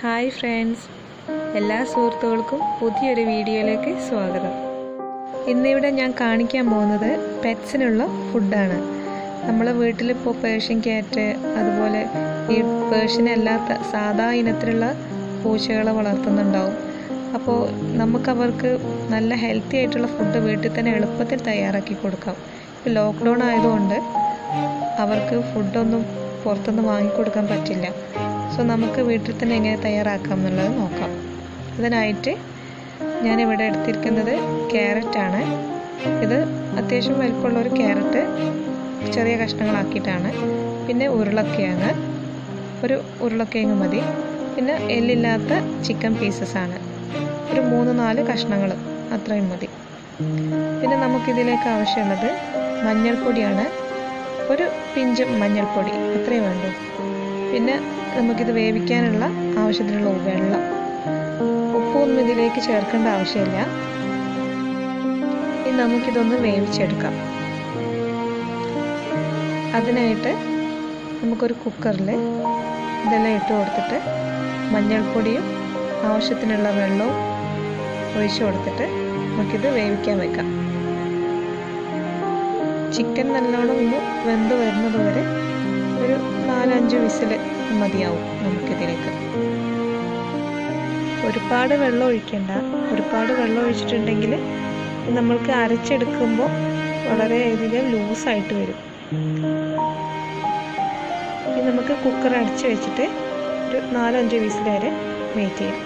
Hi friends. എല്ലാ സുഹൃത്തുക്കൾക്കും പുതിയൊരു വീഡിയോയിലേക്ക് സ്വാഗതം. ഇന്നിവിടെ ഞാൻ കാണിക്കാൻ പോകുന്നത് പെറ്റ്സിനുള്ള ഫുഡാണ്. നമ്മൾ വീട്ടിലിപ്പോൾ പേർഷ്യൻ ക്യാറ്റ് അതുപോലെ ഈ പേർഷ്യൻ അല്ലാത്ത സാധാ ഇനത്തിലുള്ള പൂച്ചകളെ വളർത്തുന്നുണ്ടാവും. അപ്പോൾ നമുക്കവർക്ക് നല്ല ഹെൽത്തി ആയിട്ടുള്ള ഫുഡ് വീട്ടിൽ തന്നെ എളുപ്പത്തിൽ തയ്യാറാക്കി കൊടുക്കാം. ഇപ്പോൾ ലോക്ക്ഡൗൺ ആയതുകൊണ്ട് അവർക്ക് ഫുഡൊന്നും പുറത്തുനിന്ന് വാങ്ങിക്കൊടുക്കാൻ പറ്റില്ല. സോ നമുക്ക് വീട്ടിൽ തന്നെ എങ്ങനെ തയ്യാറാക്കാം എന്നുള്ളത് നോക്കാം. അതിനായിട്ട് ഞാനിവിടെ എടുത്തിരിക്കുന്നത് ക്യാരറ്റാണ് ഇത് അത്യാവശ്യം വലിപ്പമുള്ള ഒരു ക്യാരറ്റ് ചെറിയ കഷ്ണങ്ങളാക്കിയിട്ടാണ്. പിന്നെ ഉരുളക്കിഴങ്ങ് ഒരു ഉരുളക്കിഴങ്ങ് മതി. പിന്നെ എല്ലില്ലാത്ത ചിക്കൻ പീസസ് ആണ്. ഒരു മൂന്ന് നാല് കഷ്ണങ്ങൾ അത്രയും മതി. പിന്നെ നമുക്കിതിലേക്ക് ആവശ്യമുള്ളത് മഞ്ഞൾപ്പൊടിയാണ്. ഒരു പിഞ്ച് മഞ്ഞൾപ്പൊടി അത്രയും വേണ്ടൂ. പിന്നെ നമുക്കിത് വേവിക്കാനുള്ള ആവശ്യത്തിനുള്ള വെള്ളം. ഉപ്പൊന്നും ഇതിലേക്ക് ചേർക്കേണ്ട ആവശ്യമില്ല. ഇനി നമുക്കിതൊന്ന് വേവിച്ചെടുക്കാം. അതിനായിട്ട് നമുക്കൊരു കുക്കറിൽ ഇതെല്ലാം ഇട്ട് കൊടുത്തിട്ട് മഞ്ഞൾപ്പൊടിയും ആവശ്യത്തിനുള്ള വെള്ളവും ഒഴിച്ചു കൊടുത്തിട്ട് നമുക്കിത് വേവിക്കാൻ വെക്കാം. ചിക്കൻ നല്ലോണം ഒന്ന് വെന്ത് വരുന്നത് വരെ ഒരു നാലഞ്ച് വിസിൽ മതിയാവും നമുക്കിതിലേക്ക്. ഒരുപാട് വെള്ളം ഒഴിക്കണ്ട. ഒരുപാട് വെള്ളം ഒഴിച്ചിട്ടുണ്ടെങ്കിൽ നമ്മൾക്ക് അരച്ചെടുക്കുമ്പോൾ വളരെ വളരെയധികം ലൂസായിട്ട് വരും. ഇനി നമുക്ക് കുക്കർ അടച്ചു വെച്ചിട്ട് ഒരു നാലഞ്ച് വിസിൽ വരെ വെയിറ്റ് ചെയ്യാം.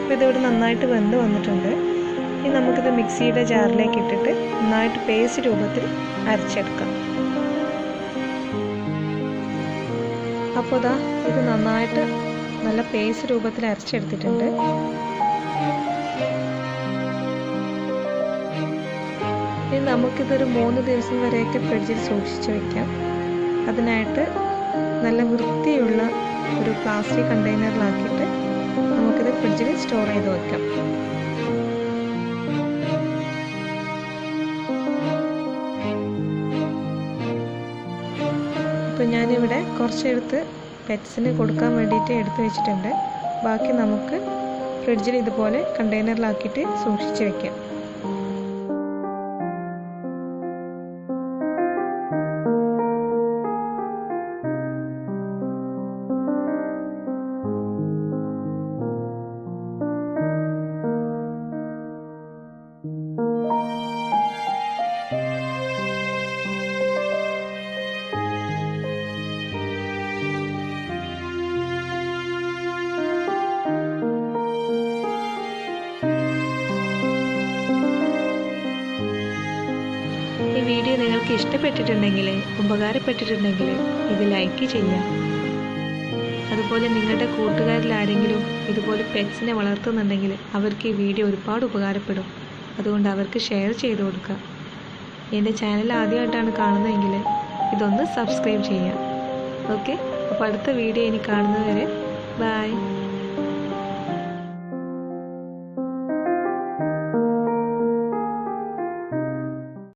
അപ്പോൾ ഇതിവിടെ നന്നായിട്ട് വെന്ത് വന്നിട്ടുണ്ട്. ഇനി നമുക്കിത് മിക്സിയുടെ ജാറിലേക്ക് ഇട്ടിട്ട് നന്നായിട്ട് പേസ്റ്റ് രൂപത്തിൽ അരച്ചെടുക്കാം. അപ്പോൾ ഇതാ ഇത് നന്നായിട്ട് നല്ല പേസ്റ്റ് രൂപത്തിൽ അരച്ചെടുത്തിട്ടുണ്ട്. ഇനി നമുക്കിതൊരു മൂന്ന് ദിവസം വരെയൊക്കെ ഫ്രിഡ്ജിൽ സൂക്ഷിച്ച് വയ്ക്കാം അതിനായിട്ട് നല്ല വൃത്തിയുള്ള ഒരു പ്ലാസ്റ്റിക് കണ്ടെയ്നറിലാക്കിയിട്ട് നമുക്കിത് ഫ്രിഡ്ജിൽ സ്റ്റോർ ചെയ്ത് വെക്കാം. ഇപ്പോൾ ഞാനിവിടെ കുറച്ചെടുത്ത് പെറ്റ്സിന് കൊടുക്കാൻ വേണ്ടിയിട്ട് എടുത്തു വെച്ചിട്ടുണ്ട്. ബാക്കി നമുക്ക് ഫ്രിഡ്ജിൽ ഇതുപോലെ കണ്ടെയ്നറിലാക്കിയിട്ട് സൂക്ഷിച്ച് വെക്കാം. വീഡിയോ നിങ്ങൾക്ക് ഇഷ്ടപ്പെട്ടിട്ടുണ്ടെങ്കിൽ ഉപകാരപ്പെട്ടിട്ടുണ്ടെങ്കിൽ ഇത് ലൈക്ക് ചെയ്യാം അതുപോലെ നിങ്ങളുടെ കൂട്ടുകാരിൽ ആരെങ്കിലും ഇതുപോലെ പെറ്റ്സിനെ വളർത്തുന്നുണ്ടെങ്കിൽ അവർക്ക് ഈ വീഡിയോ ഒരുപാട് ഉപകാരപ്പെടും. അതുകൊണ്ട് അവർക്ക് ഷെയർ ചെയ്ത് കൊടുക്കുക. എന്റെ ചാനൽ ആദ്യമായിട്ടാണ് കാണുന്നതെങ്കിൽ ഇതൊന്ന് സബ്സ്ക്രൈബ് ചെയ്യാം ഓക്കെ അപ്പോൾ അടുത്ത വീഡിയോ ഇനി കാണുന്നതുവരെ ബായ്